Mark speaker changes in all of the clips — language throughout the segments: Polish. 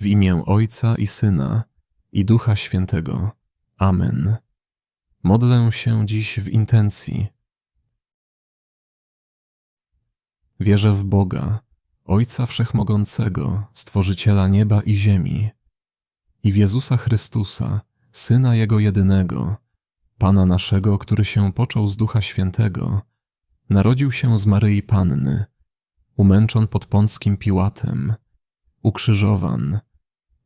Speaker 1: W imię Ojca i Syna i Ducha Świętego. Amen. Modlę się dziś w intencji. Wierzę w Boga, Ojca Wszechmogącego, Stworzyciela nieba i ziemi, i w Jezusa Chrystusa, Syna Jego jedynego, Pana naszego, który się począł z Ducha Świętego, narodził się z Maryi Panny, umęczon pod Pąckim Piłatem, ukrzyżowan,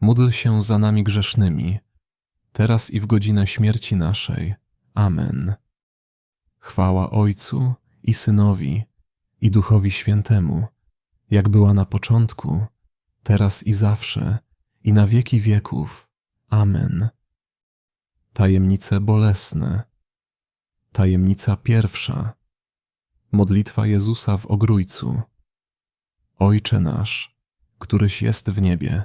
Speaker 1: módl się za nami grzesznymi, teraz i w godzinę śmierci naszej. Amen. Chwała Ojcu i Synowi i Duchowi Świętemu, jak była na początku, teraz i zawsze, i na wieki wieków. Amen. Tajemnice bolesne. Tajemnica pierwsza. Modlitwa Jezusa w ogrójcu. Ojcze nasz, któryś jest w niebie,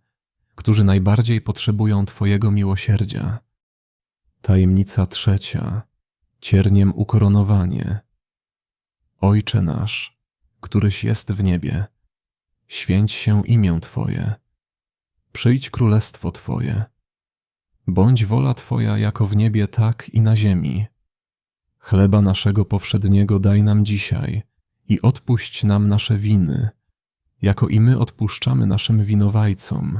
Speaker 1: którzy najbardziej potrzebują Twojego miłosierdzia. Tajemnica trzecia. Cierniem ukoronowanie. Ojcze nasz, któryś jest w niebie, święć się imię Twoje. Przyjdź królestwo Twoje. Bądź wola Twoja jako w niebie, tak i na ziemi. Chleba naszego powszedniego daj nam dzisiaj i odpuść nam nasze winy, jako i my odpuszczamy naszym winowajcom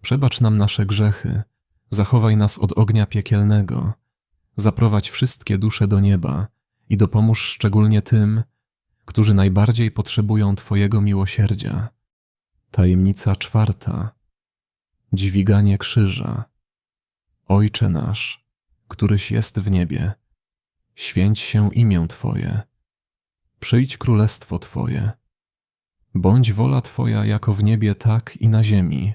Speaker 1: przebacz nam nasze grzechy, zachowaj nas od ognia piekielnego, zaprowadź wszystkie dusze do nieba i dopomóż szczególnie tym, którzy najbardziej potrzebują Twojego miłosierdzia. Tajemnica czwarta. Dźwiganie krzyża. Ojcze nasz, któryś jest w niebie, święć się imię Twoje. Przyjdź królestwo Twoje. Bądź wola Twoja jako w niebie, tak i na ziemi.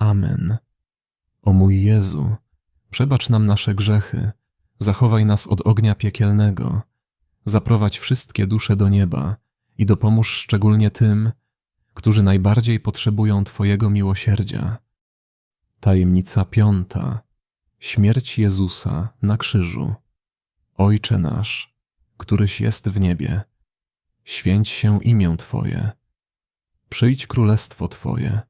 Speaker 1: Amen. O mój Jezu, przebacz nam nasze grzechy, zachowaj nas od ognia piekielnego, zaprowadź wszystkie dusze do nieba i dopomóż szczególnie tym, którzy najbardziej potrzebują Twojego miłosierdzia. Tajemnica piąta. Śmierć Jezusa na krzyżu. Ojcze nasz, któryś jest w niebie, święć się imię Twoje. Przyjdź królestwo Twoje.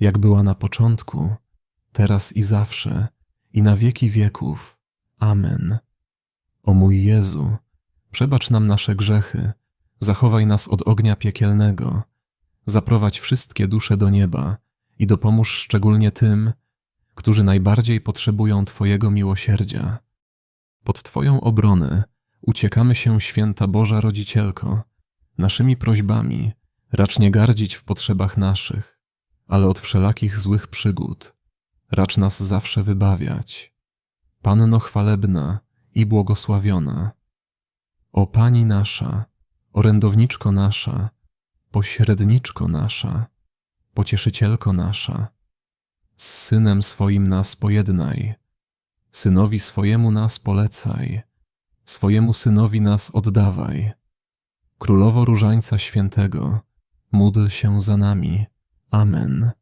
Speaker 1: jak była na początku, teraz i zawsze, i na wieki wieków. Amen. O mój Jezu, przebacz nam nasze grzechy, zachowaj nas od ognia piekielnego, zaprowadź wszystkie dusze do nieba i dopomóż szczególnie tym, którzy najbardziej potrzebują Twojego miłosierdzia. Pod Twoją obronę uciekamy się, święta Boża Rodzicielko, naszymi prośbami, racz nie gardzić w potrzebach naszych, ale od wszelakich złych przygód, racz nas zawsze wybawiać. Panno chwalebna i błogosławiona, o Pani nasza, orędowniczko nasza, pośredniczko nasza, pocieszycielko nasza, z Synem swoim nas pojednaj, Synowi swojemu nas polecaj, swojemu Synowi nas oddawaj. Królowo Różańca Świętego, módl się za nami. Amen.